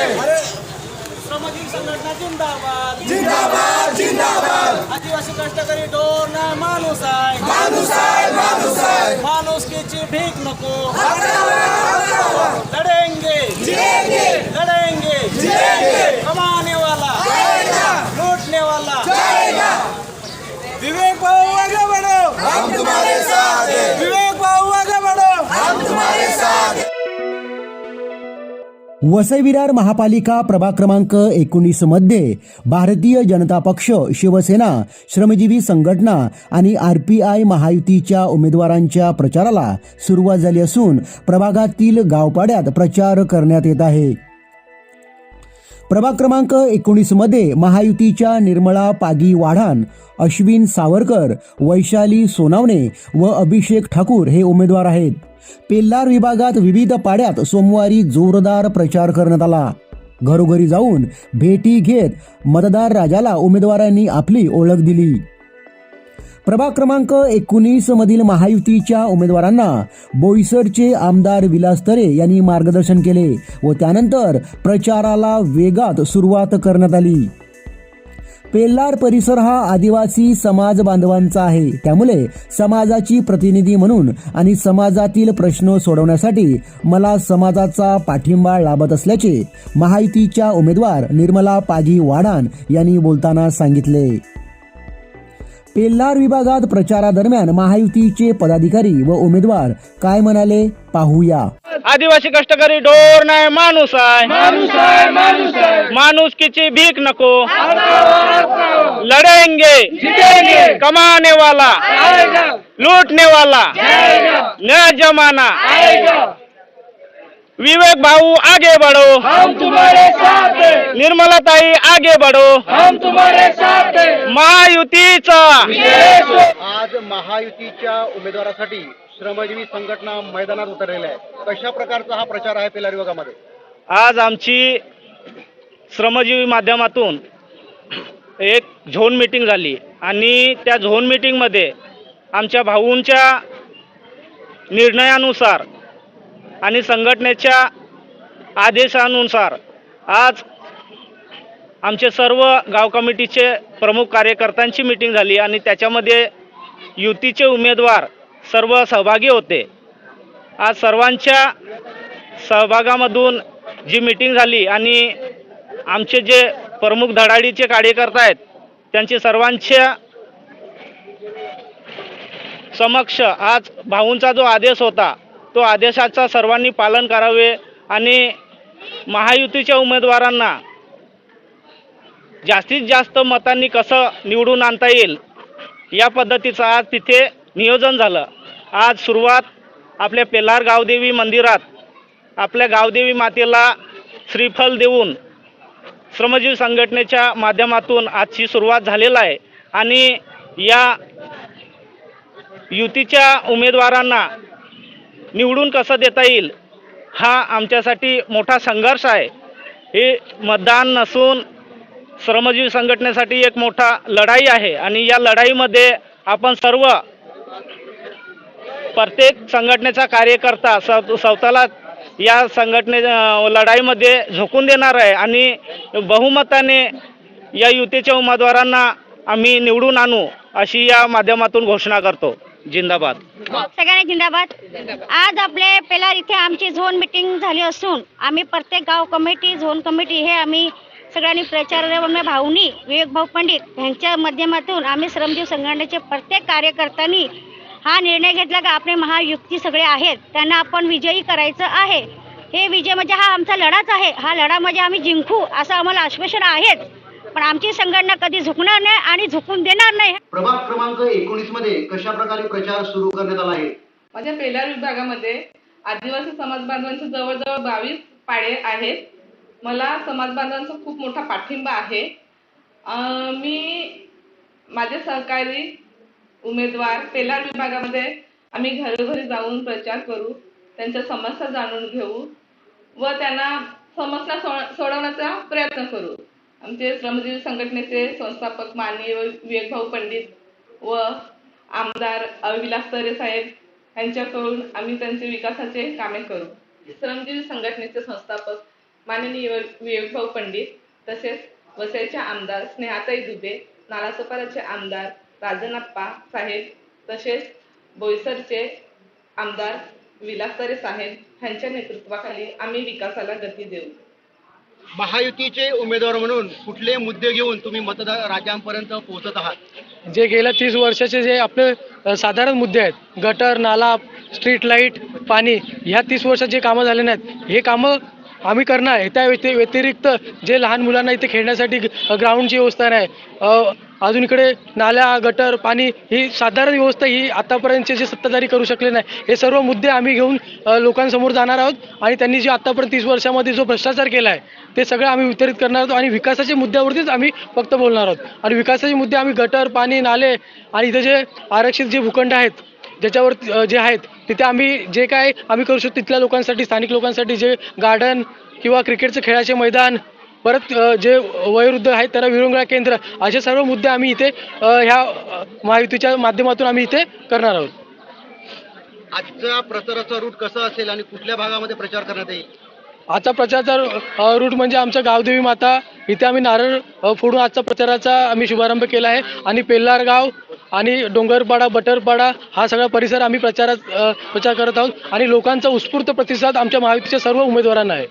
श्रमजीवी संघटना जिंदाबाद. जिंदाबाद जिंदाबाद. आदिवासी कष्टकरी डोर नाही माणूस आहे. माणूस आहे माणूस आहे. माणुसकीची भीक नको. लढेंगे. लढेंगे. वसई विरार महापालिका प्रभाग क्रमांक एकोणीसमध्ये भारतीय जनता पक्ष शिवसेना श्रमजीवी संघटना आणि आर पी आय महायुतीच्या उमेदवारांच्या प्रचाराला सुरुवात झाली असून प्रभागातील गावपाड्यात प्रचार करण्यात येत आहे. प्रभाग क्रमांक एकोणीसमध्ये महायुतीच्या निर्मळा पागी वाढान अश्विन सावरकर वैशाली सोनावणे व अभिषेक ठाकूर हे उमेदवार आहेत. पेल्लार विभागात विविध पाड्यात सोमवारी जोरदार प्रचार करण्यात आला. घरोघरी जाऊन भेटी घेत मतदार राजाला उमेदवारांनी आपली ओळख दिली. प्रभाग क्रमांक एकोणीस मधील महायुतीच्या उमेदवारांना बोईसरचे आमदार विलास तरे यांनी मार्गदर्शन केले व त्यानंतर प्रचाराला वेगात सुरुवात करण्यात आली. पेल्लार परिसर हा आदिवासी समाज बांधवांचा आहे. त्यामुळे समाजाची प्रतिनिधी म्हणून आणि समाजातील प्रश्न सोडवण्यासाठी मला समाजाचा पाठिंबा लाभत असल्याचे महायुतीच्या उमेदवार निर्मला पागी वाडान यांनी बोलताना सांगितले. पेल्लार विभागात प्रचारादरम्यान महायुतीचे पदाधिकारी व उमेदवार काय म्हणाले? पाहूया. आदिवासी कष्टकरी डोर नाही माणूस आहे. माणुसकीची भीक नको. लढेंगे. कमाने वाला लूटने वाला न जमाना विवेक भाऊ आगे बढ़ो। हम तुम्हारे साथ निर्मला ताई आगे बढ़ो। हम तुम्हारे साथ महायुतीचा। आज महायुतीच्या उमेदवारासाठी श्रमजीवी संघटना मैदानात उतरलेल्या आहे कशा प्रकारचा हा प्रचार आहे पेलारी विभागामध्ये आज आमची श्रमजीवी माध्यमातून एक झोन मीटिंग झाली. आणि त्या झोन मीटिंगमध्ये आमच्या भाऊंच्या निर्णयानुसार आणि संघटनेच्या आदेशानुसार आज आमचे सर्व गाव कमिटीचे प्रमुख कार्यकर्त्यांची मीटिंग झाली आणि त्याच्यामध्ये युतीचे उमेदवार सर्व सहभागी होते. आज सर्वांच्या सहभागामधून जी मीटिंग झाली आणि आमचे जे प्रमुख धडाडीचे कार्यकर्ता आहेत त्यांचे सर्वांच्या समक्ष आज भाऊंचा जो आदेश होता तो आदेशाचा सर्वांनी पालन करावे आणि महायुतीच्या उमेदवारांना जास्तीत जास्त मतांनी कसं निवडून आणता येईल या पद्धतीचं आज तिथे नियोजन झालं. आज सुरुवात आपल्या पेलार गावदेवी मंदिरात आपल्या गावदेवी मातेला श्रीफल देऊन श्रमजीवी संघटनेच्या माध्यमातून आजची सुरुवात झालेला आहे. आणि या युतीच्या उमेदवारांना निवडून कसं देता येईल हा आमच्यासाठी मोठा संघर्ष आहे. हे मतदान नसून श्रमजीवी संघटनेसाठी एक मोठा लढाई आहे आणि या लढाईमध्ये आपण सर्व प्रत्येक संघटनेचा कार्यकर्ता सव स्वतःला या संघटने लढाईमध्ये झोकून देणार आहे आणि बहुमताने या युतीच्या उमेदवारांना आम्ही निवडून आणू अशी या माध्यमातून घोषणा करतो. जिंदाबाद. सगळ्यांना जिंदाबाद. आज आपले पेलार इथे आमची झोन मिटिंग झाली असून आम्ही प्रत्येक गाव कमिटी झोन कमिटी हे आम्ही सगळ्यांनी प्रचार भाऊनी विवेक भाऊ पंडित यांच्या माध्यमातून आम्ही श्रमजीव संघटनेचे प्रत्येक कार्यकर्त्यांनी हा निर्णय घेतला की आपले महायुक्ती सगळे आहेत. त्यांना आपण विजयी करायचं आहे. हे विजय म्हणजे हा आमचा लढाच आहे. हा लढा म्हणजे आम्ही जिंकू असं आम्हाला आश्वासन आहेच पण आमची संघटना कधी झुकणार नाही आणि झुकून देणार नाही. प्रभाग क्रमांक एकोणीसमध्ये कशा प्रकारे प्रचार सुरू करण्यात आला आहे? माझ्या पेलार विभागामध्ये आदिवासी समाज बांधवांचे जवळजवळ बावीस पाडे आहेत. मला समाज बांधवांचा खूप मोठा पाठिंबा आहे. मी माझे सहकारी उमेदवार पेलार विभागामध्ये आम्ही घरोघरी जाऊन प्रचार करू त्यांच्या समस्या जाणून घेऊ व त्यांना समस्या सोडवण्याचा प्रयत्न करू. आमचे श्रमजीवी संघटनेचे संस्थापक माननीय विवेकभाऊ पंडित व आमदार अविलास तरे साहेब यांच्याकडून आम्ही त्यांचे विकासाचे कामे करू. श्रमजीवी संघटनेचे संस्थापक माननीय विवेकभाऊ पंडित तसेच वसईचे आमदार स्नेहाताई दुबे नालासोपाराचे आमदार राजनप्पा साहेब तसेच बोईसरचे आमदार विलास तरे साहेब यांच्या नेतृत्वाखाली आम्ही विकासाला गती देऊ. महायुतीचे उमेदवार म्हणून कुठले मुद्दे घेऊन तुम्ही मतदार राजांपर्यंत पोहोचत आहात? जे गेल्या तीस वर्षाचे जे आपले साधारण मुद्दे आहेत गटर नाला स्ट्रीट लाइट पाणी ह्या तीस वर्षात जे कामं झाले नाहीत हे कामं आम्ही करणार आहे. त्या व्यति व्यतिरिक्त जे लहान मुलांना इथे खेळण्यासाठी ग्राउंडची व्यवस्था नाही. अजून इकडे नाल्या गटर पाणी ही साधारण व्यवस्था ही आतापर्यंतचे जे सत्ताधारी करू शकले नाही हे सर्व मुद्दे आम्ही घेऊन लोकांसमोर जाणार आहोत. आणि त्यांनी जे आतापर्यंत तीस वर्षामध्ये जो भ्रष्टाचार केला आहे ते सगळं आम्ही वितरित करणार आहोत. आणि विकासाच्या मुद्द्यावरतीच आम्ही फक्त बोलणार आहोत. आणि विकासाचे मुद्दे आम्ही गटर पाणी नाले आणि इथे जे आरक्षित जे भूखंड आहेत ज्याच्यावर जे आहेत तिथे आम्ही जे काय आम्ही करू शकतो तिथल्या लोकांसाठी स्थानिक लोकांसाठी जे गार्डन किंवा क्रिकेटचे खेळाचे मैदान परत जे वयोवृद्ध आहेत त्यांना विरंगुळा केंद्र असे सर्व मुद्दे आम्ही इथे ह्या महायुतीच्या माध्यमातून आम्ही इथे करणार आहोत. आजचा प्रचाराचा रूट कसा असेल आणि कुठल्या भागामध्ये प्रचार करण्यात येईल? आजचा प्रचाराचा रूट म्हणजे आमच्या गावदेवी माता इथे आम्ही नारळ फोडून आजचा प्रचाराचा आम्ही शुभारंभ केला आहे. आणि पेल्लार गाव आणि डोंगरपाडा बटरपाडा हा सगळा परिसर आम्ही प्रचारात प्रचार करत आहोत. आणि लोकांचा उत्स्फूर्त प्रतिसाद आमच्या महायुतीच्या सर्व उमेदवारांना आहे.